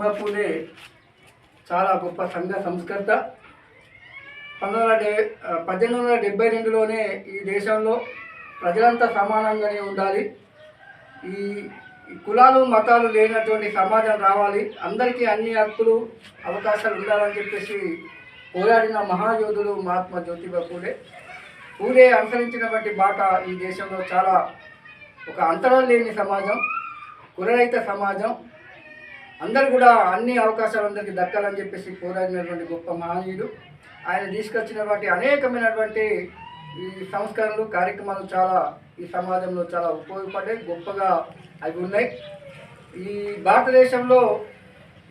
జ్యోతిబా పూలే చాలా గొప్ప సంఘ సంస్కర్త. పంతొమ్మిది వందల డె పద్దెనిమిది వందల డెబ్బై రెండులోనే ఈ దేశంలో ప్రజలంతా సమానంగానే ఉండాలి. ఈ ఈ కులాలు మతాలు లేనటువంటి సమాజం రావాలి. అందరికీ అన్ని హక్కులు అవకాశాలు ఉండాలని చెప్పేసి పోరాడిన మహాయోధుడు మహాత్మా జ్యోతిబా పూలే. పూలే అనుసరించినటువంటి బాట ఈ దేశంలో చాలా ఒక అంతరం లేని సమాజం కులరహిత సమాజం. అందరు కూడా అన్ని అవకాశాలు అందరికీ దక్కాలని చెప్పేసి కోరాడినటువంటి గొప్ప మహనీయుడు. ఆయన తీసుకొచ్చినటువంటి అనేకమైనటువంటి ఈ సంస్కరణలు కార్యక్రమాలు చాలా ఈ సమాజంలో చాలా ఉపయోగపడ్డాయి గొప్పగా అవి ఉన్నాయి. ఈ భారతదేశంలో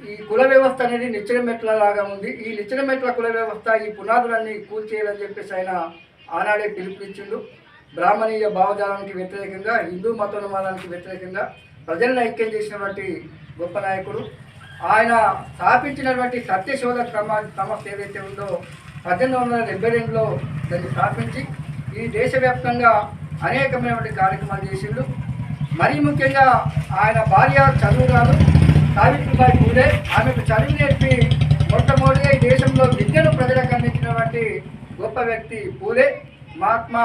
ఈ కుల వ్యవస్థ అనేది నిచ్చెన మెట్ల లాగా ఉంది. ఈ నిచ్చెన మెట్ల కుల వ్యవస్థ ఈ పునాదులన్నీ కూల్చేయాలని చెప్పేసి ఆయన ఆనాడే పిలుపునిచ్చిండు. బ్రాహ్మణీయ భావజాలానికి వ్యతిరేకంగా హిందూ మతోన్మాదానికి వ్యతిరేకంగా ప్రజలను ఐక్యం చేసినటువంటి గొప్ప నాయకుడు. ఆయన స్థాపించినటువంటి సత్యశోధ క్రమ సంస్థ ఏదైతే ఉందో పద్దెనిమిది వందల డెబ్బై రెండులో దాన్ని స్థాపించి ఈ దేశవ్యాప్తంగా అనేకమైనటువంటి కార్యక్రమాలు చేసిండు. మరీ ముఖ్యంగా ఆయన భార్య చదువురాలు సావిత్రిబాయి పూలే ఆమెకు చదువు నేర్పి మొట్టమొదటిగా ఈ దేశంలో విద్యను ప్రజలకు అందించినటువంటి గొప్ప వ్యక్తి పూలే. మహాత్మా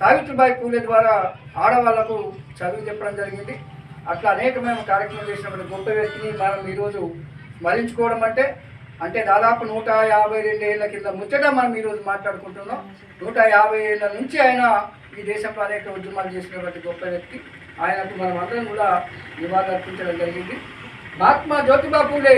సావిత్రిబాయి పూలే ద్వారా ఆడవాళ్ళకు చదువు చెప్పడం జరిగింది. అట్లా అనేకమైన కార్యక్రమం చేసినప్పుడు గొప్ప వ్యక్తిని మనం ఈరోజు స్మరించుకోవడం అంటే అంటే దాదాపు నూట యాభై రెండు ఏళ్ళ కింద ముచ్చట మనం ఈరోజు మాట్లాడుకుంటున్నాం. నూట యాభై ఏళ్ళ నుంచి ఆయన ఈ దేశంలో అనేక ఉద్యమాలు చేసినటువంటి గొప్ప వ్యక్తి. ఆయనకు మనం అందరం కూడా నివాళులు అర్పించడం జరిగింది. మహాత్మా జ్యోతిబా పూలే.